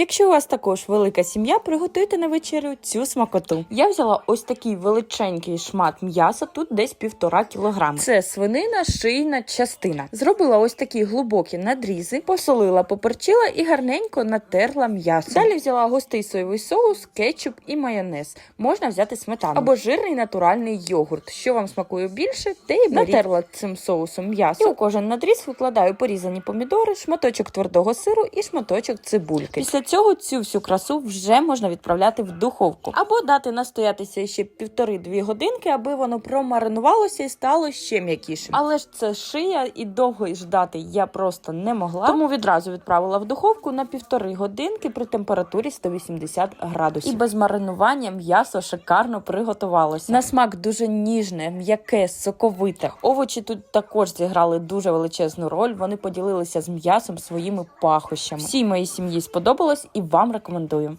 Якщо у вас також велика сім'я, приготуйте на вечерю цю смакоту. Я взяла ось такий величенький шмат м'яса, тут десь півтора кілограми. Це свинина, шийна частина. Зробила ось такі глибокі надрізи, посолила, поперчила і гарненько натерла м'ясо. Далі взяла густий соєвий соус, кетчуп і майонез. Можна взяти сметану або жирний натуральний йогурт. Що вам смакує більше, те і беріть. натерла цим соусом м'ясо. І у кожен надріз викладаю порізані помідори, шматочок твердого сиру і шматочок цибульки. Після цього цю всю красу вже можна відправляти в духовку або дати настоятися ще півтори-дві годинки, аби воно промаринувалося і стало ще м'якішим. Але ж це шия і довго ждати я просто не могла. Тому відразу відправила в духовку на півтори годинки при температурі 180 градусів. І без маринування м'ясо шикарно приготувалося. На смак дуже ніжне, м'яке, соковите. Овочі тут також зіграли дуже величезну роль. Вони поділилися з м'ясом своїми пахощами. Всій моїй сім'ї сподобалось і вам рекомендую.